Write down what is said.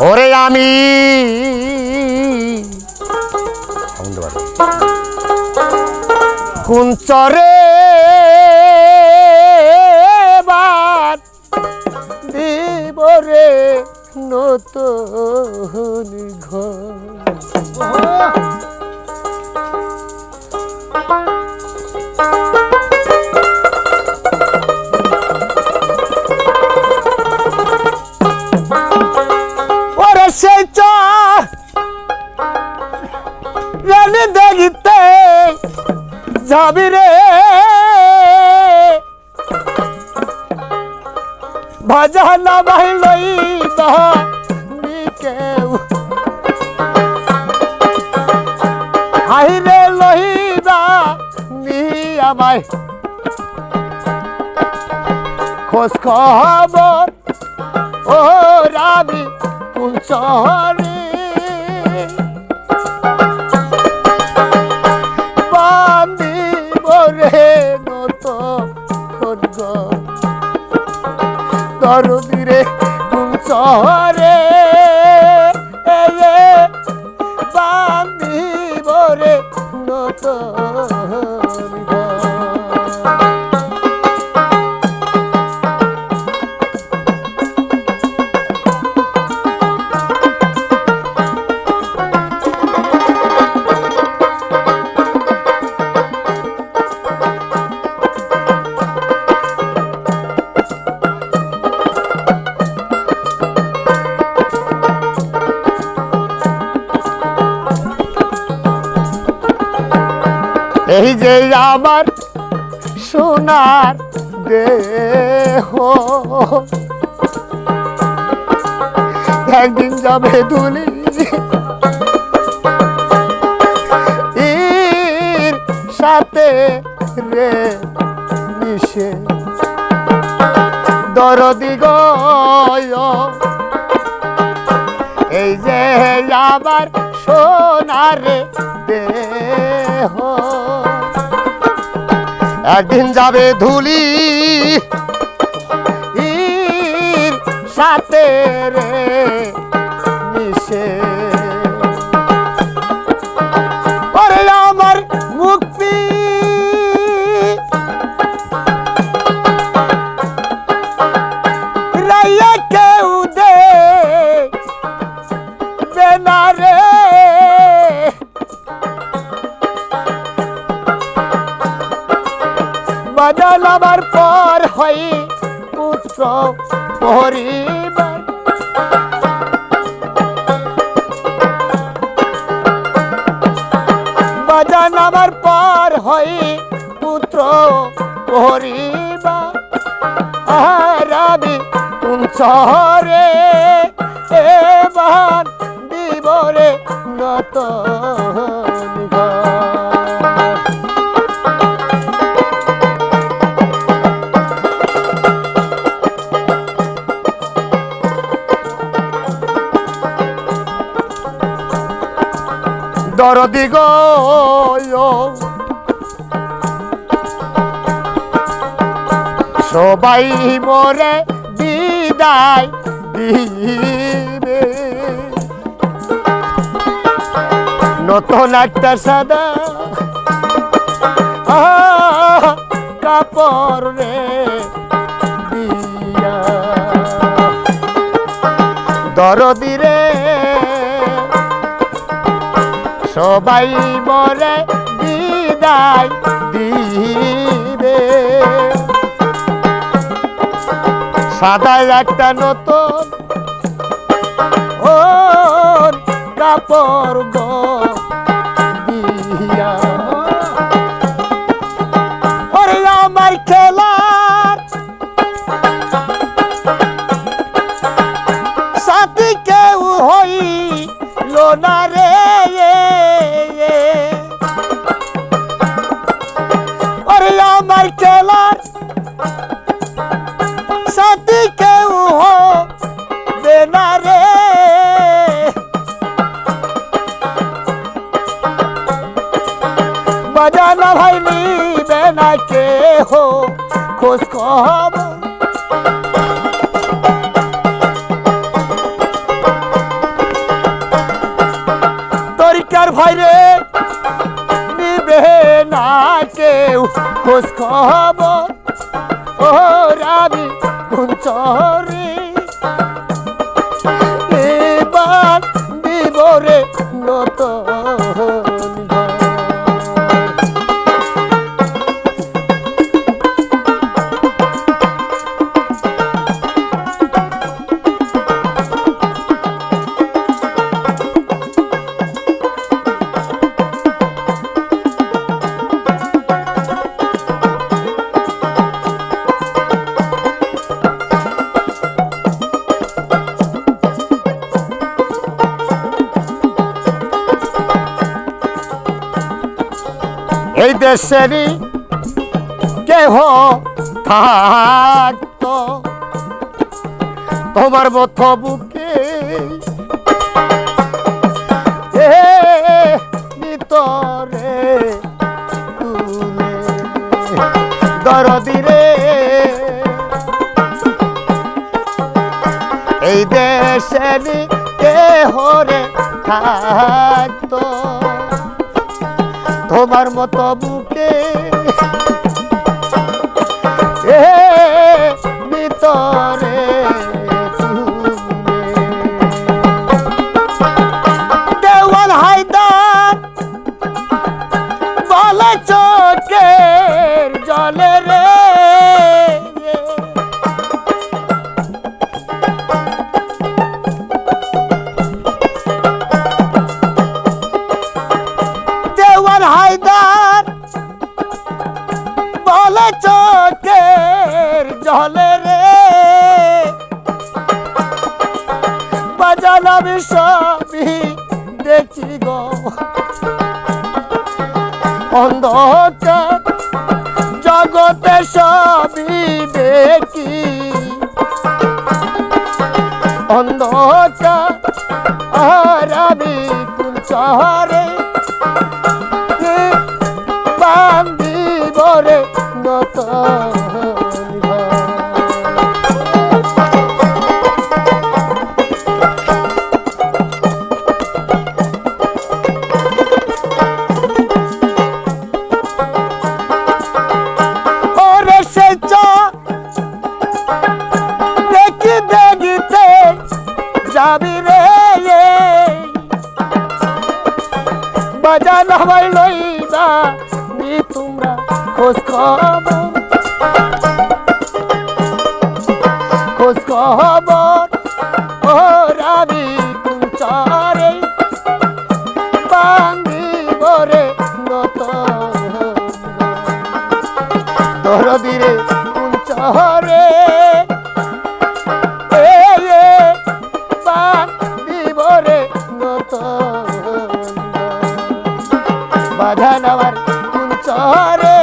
ওরে আমি কুঞ্চরে নতুন ঘর? যাবি রে। ভাজা না ভাই লই কেউ। হাইরে লহিবা নি আমায়। খোঁজ খবর, ও রাবি কোন শহরে এই যে আমার সোনার দেহ। একদিন যাবে দুলি এর সাথে রে মিশে। দরদি এই যে আমার সোনার দেহ। একদিন যাবে ধুলি। সাথে রে মিশে। বাজাল আমার পর হই পুত্র পরিবার বাজান আমার পর হই পুত্র পরিবার আহারাবি কোন শহরে এবার দরদি গো সবাই মরে বিদায় দিবে। নতুন একটা সাদা কাপড় রে দিয়া। দরদি রে সবাই মরে বিদায় দিবে। সাদা একটা নতুন ও কাপড় গো দিয়া জেলার সাথী কেউ হো বেনারে বাজানা ভাই নিবে না কে হো খোঁজ খবর। তোর কার ভাই কেউ খোঁজ খবর। ও রাবি কোন চরে দেশেরই কেহ থাকতো। তোমার মত বুকে ভিতরে তুলে এই দেশেরই কেহ রে থাকতো। তোমার মতো বুকে। বাজালাম সবই দেখি গো। অন্ধকার জগতে সবই দেখি। অন্ধকার আর আমি কোন শহরে রে বাজান হবাই লইবা নি তোমরা খোঁজ খবর। খোঁজ খবর। ও রাবি বাধা নামার চরে।